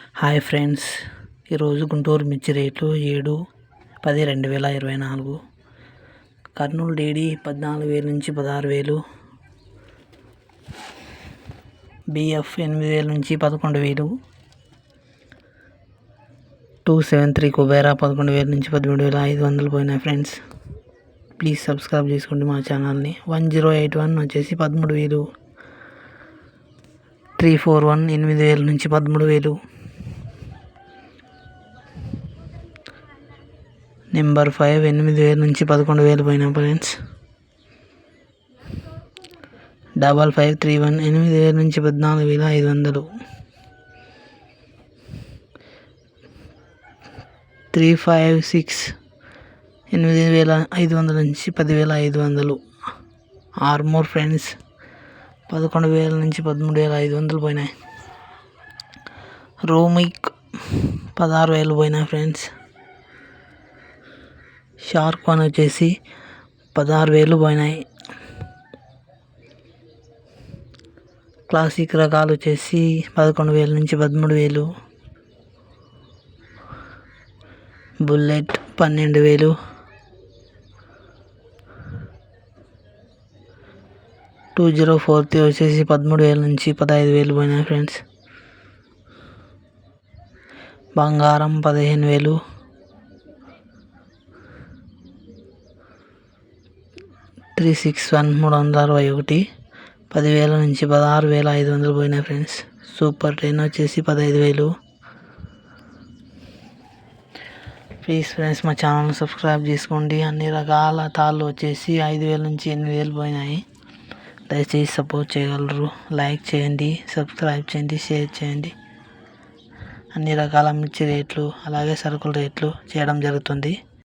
Hi friends. ఈరోజు గుంటూరు మిర్చి రేట్లు ఏడు పది రెండు వేల ఇరవై నాలుగు. కర్నూలు డీడీ పద్నాలుగు వేలు నుంచి పదహారు వేలు. బిఎఫ్ ఎనిమిది వేల నుంచి పదకొండు వేలు. టూ సెవెన్ త్రీ కుబేరా పదకొండు వేల నుంచి పదమూడు వేల ఐదు వందలు పోయినాయి ఫ్రెండ్స్. ప్లీజ్ సబ్స్క్రైబ్ చేసుకోండి మా ఛానల్ని. వన్ జీరో ఎయిట్ వన్ వచ్చేసి పదమూడు వేలు. త్రీ ఫోర్ వన్ ఎనిమిది వేల నుంచి పదమూడు వేలు. నెంబర్ ఫైవ్ ఎనిమిది వేల నుంచి పదకొండు వేలు పోయినా friends. Double five three one ఎనిమిది వేల నుంచి పద్నాలుగు వేల ఐదు వందలు. త్రీ ఫైవ్ సిక్స్ ఎనిమిది వేల ఐదు వందల నుంచి పదివేల ఐదు వందలు. ఆర్మోర్ ఫ్రెండ్స్ పదకొండు వేల నుంచి పదమూడు వేల ఐదు వందలు పోయినాయి. రోమిక్ పదహారు వేలు పోయినాయి ఫ్రెండ్స్. షార్క్ వన్ వచ్చేసి పదహారు వేలు పోయినాయి. క్లాసిక్ రకాలు వచ్చేసి పదకొండు వేల నుంచి పదమూడు వేలు. బుల్లెట్ పన్నెండు వేలు. టూ జీరో ఫోర్ త్రీ వచ్చేసి పదమూడు వేల నుంచి పదహైదు వేలు పోయినాయి ఫ్రెండ్స్. బంగారం పదిహేను వేలు. త్రీ సిక్స్ వన్ మూడు వందల అరవై ఒకటి పదివేల నుంచి పదహారు వేల ఐదు వందలు పోయినాయి ఫ్రెండ్స్. సూపర్ టెన్ వచ్చేసి పదహైదు వేలు. ప్లీజ్ ఫ్రెండ్స్ మా ఛానల్ సబ్స్క్రైబ్ చేసుకోండి. అన్ని రకాల తాళ్ళు వచ్చేసి ఐదు వేల నుంచి ఎనిమిది వేలు పోయినాయి. దయచేసి సపోర్ట్ చేయగలరు. లైక్ చేయండి సబ్స్క్రైబ్ చేయండి షేర్ చేయండి. అన్ని రకాల మిర్చి రేట్లు అలాగే సరుకుల రేట్లు చేయడం జరుగుతుంది.